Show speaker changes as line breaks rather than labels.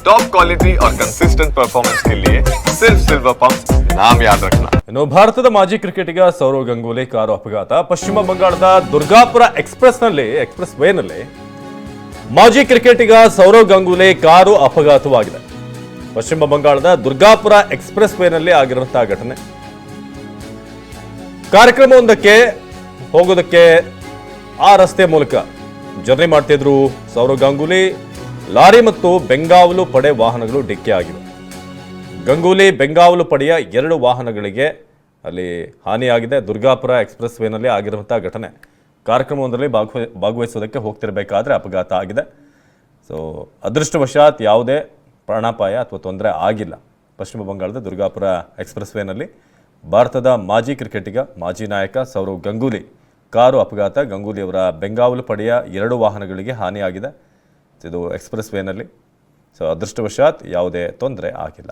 Top quality और consistent performance के लिए सिर्फ सिल्वर पंप नाम याद रखना
ಇನ್ನು ಭಾರತದ ಮಾಜಿ ಕ್ರಿಕೆಟಿಗ ಸೌರವ್ ಗಂಗೂಲಿ ಕಾರು ಅಪಘಾತ ಪಶ್ಚಿಮ ಬಂಗಾಳದ ದುರ್ಗಾಪುರ ಎಕ್ಸ್ಪ್ರೆಸ್ನಲ್ಲಿ ಎಕ್ಸ್ಪ್ರೆಸ್ ವೇನಲ್ಲಿ ಮಾಜಿ ಕ್ರಿಕೆಟಿಗ ಸೌರವ್ ಗಂಗೂಲಿ ಕಾರು ಅಪಘಾತವಾಗಿದೆ ಪಶ್ಚಿಮ ಬಂಗಾಳದ ದುರ್ಗಾಪುರ ಎಕ್ಸ್ಪ್ರೆಸ್ ವೇನಲ್ಲಿ ಆಗಿರುವಂತಹ ಘಟನೆ ಕಾರ್ಯಕ್ರಮವೊಂದಕ್ಕೆ ಹೋಗೋದಕ್ಕೆ ಆ ರಸ್ತೆ ಮೂಲಕ ಜರ್ನಿ ಮಾಡ್ತಿದ್ರು ಸೌರವ್ ಗಂಗೂಲಿ ಲಾರಿ ಮತ್ತು ಬೆಂಗಾವಲು ಪಡೆ ವಾಹನಗಳು ಡಿಕ್ಕಿ ಆಗಿವೆ ಗಂಗೂಲಿ ಬೆಂಗಾವಲು ಪಡೆಯ ಎರಡು ವಾಹನಗಳಿಗೆ ಅಲ್ಲಿ ಹಾನಿಯಾಗಿದೆ. ದುರ್ಗಾಪುರ ಎಕ್ಸ್ಪ್ರೆಸ್ ವೇನಲ್ಲಿ ಆಗಿರುವಂತಹ ಘಟನೆ ಕಾರ್ಯಕ್ರಮವೊಂದರಲ್ಲಿ ಭಾಗವ ಭಾಗವಹಿಸೋದಕ್ಕೆ ಹೋಗ್ತಿರ್ಬೇಕಾದ್ರೆ ಅಪಘಾತ ಆಗಿದೆ. ಸೊ ಅದೃಷ್ಟವಶಾತ್ ಯಾವುದೇ ಪ್ರಾಣಾಪಾಯ ಅಥವಾ ತೊಂದರೆ ಆಗಿಲ್ಲ. ಪಶ್ಚಿಮ ಬಂಗಾಳದ ದುರ್ಗಾಪುರ ಎಕ್ಸ್ಪ್ರೆಸ್ ವೇನಲ್ಲಿ ಭಾರತದ ಮಾಜಿ ಕ್ರಿಕೆಟಿಗ, ಮಾಜಿ ನಾಯಕ ಸೌರವ್ ಗಂಗೂಲಿ. ಕಾರು ಅಪಘಾತ. ಗಂಗೂಲಿಯವರ ಬೆಂಗಾವಲು ಪಡೆಯ ಎರಡು ವಾಹನಗಳಿಗೆ ಹಾನಿಯಾಗಿದೆ. ಇದು ಎಕ್ಸ್ಪ್ರೆಸ್ ವೇನಲ್ಲಿ ಸೊ ಅದೃಷ್ಟವಶಾತ್ ಯಾವುದೇ ತೊಂದರೆ ಆಗಿಲ್ಲ.